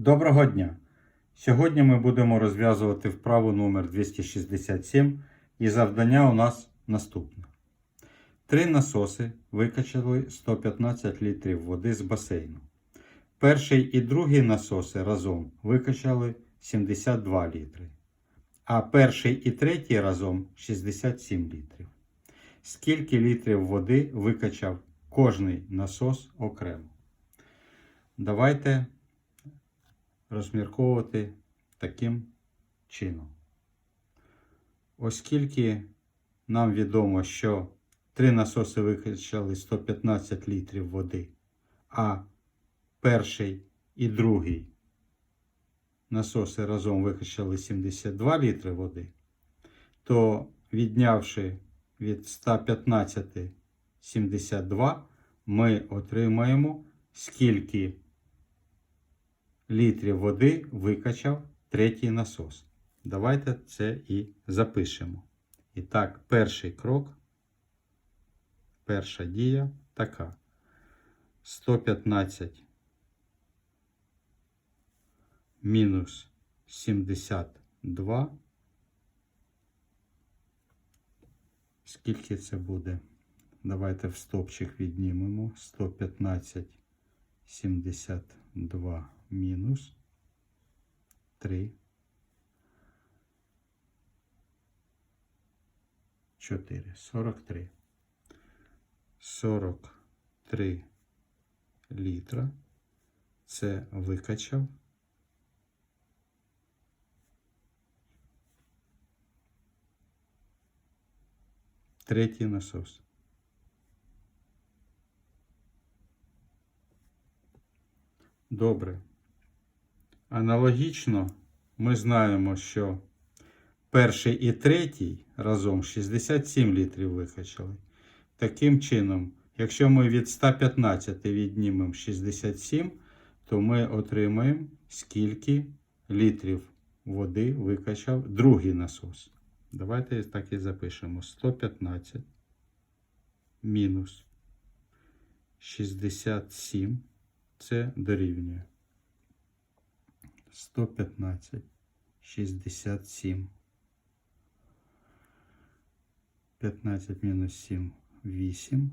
Доброго дня! Сьогодні ми будемо розв'язувати вправу номер 267 і завдання у нас наступне. Три насоси викачали 115 літрів води з басейну. Перший і другий насоси разом викачали 72 літри, а перший і третій разом 67 літрів. Скільки літрів води викачав кожний насос окремо? Давайте розмірковувати таким чином. Оскільки нам відомо, що три насоси викачали 115 літрів води, а перший і другий насоси разом викачали 72 літри води, то віднявши від 115 72, ми отримаємо скільки літрів води викачав третій насос. Давайте це і запишемо. І так, перший крок, перша дія така. 115 мінус 72. Скільки це буде? Давайте в стопчик віднімемо. 115 72 мінус 3 4 43 43 літра. Це викачав. Третій насос. Добре. Аналогічно ми знаємо, що перший і третій разом 67 літрів викачали. Таким чином, якщо ми від 115 віднімемо 67, то ми отримаємо скільки літрів води викачав другий насос. Давайте так і запишемо: 115 мінус 67 це дорівнює 115, 67. 15 мінус 7, 8.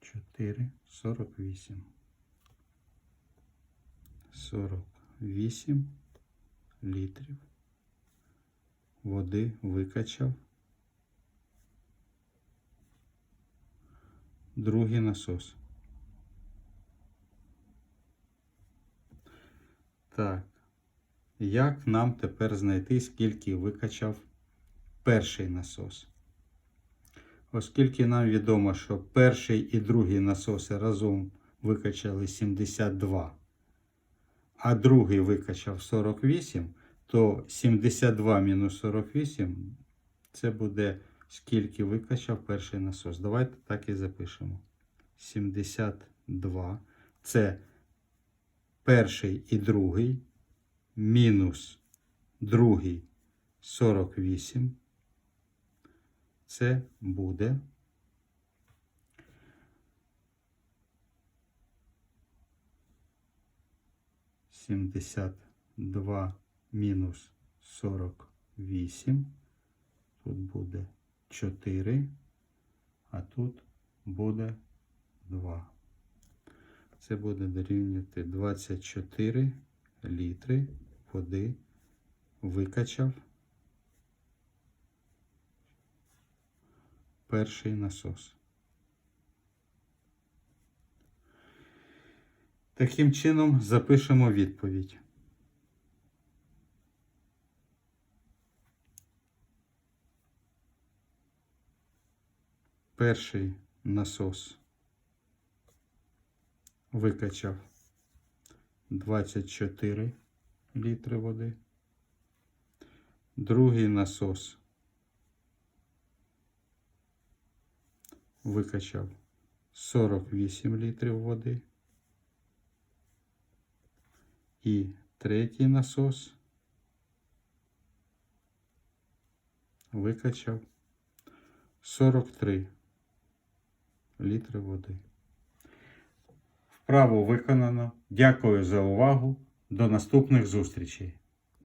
Чотири, сорок вісім. Сорок вісім літрів води викачав. Другий насос. Так. Як нам тепер знайти, скільки викачав перший насос? Оскільки нам відомо, що перший і другий насоси разом викачали 72, а другий викачав 48, то 72 мінус 48 це буде скільки викачав перший насос. Давайте так і запишемо. 72 це перший і другий мінус другий 48. Це буде сімдесят два мінус 48. Тут буде 4, а тут буде 2. Це буде дорівнювати 24 літри води викачав перший насос. Таким чином запишемо відповідь. Перший насос викачав 24 літри води. Другий насос викачав 48 літрів води. І третій насос викачав 43 літри води. Вправо виконано. Дякую за увагу. До наступних зустрічей.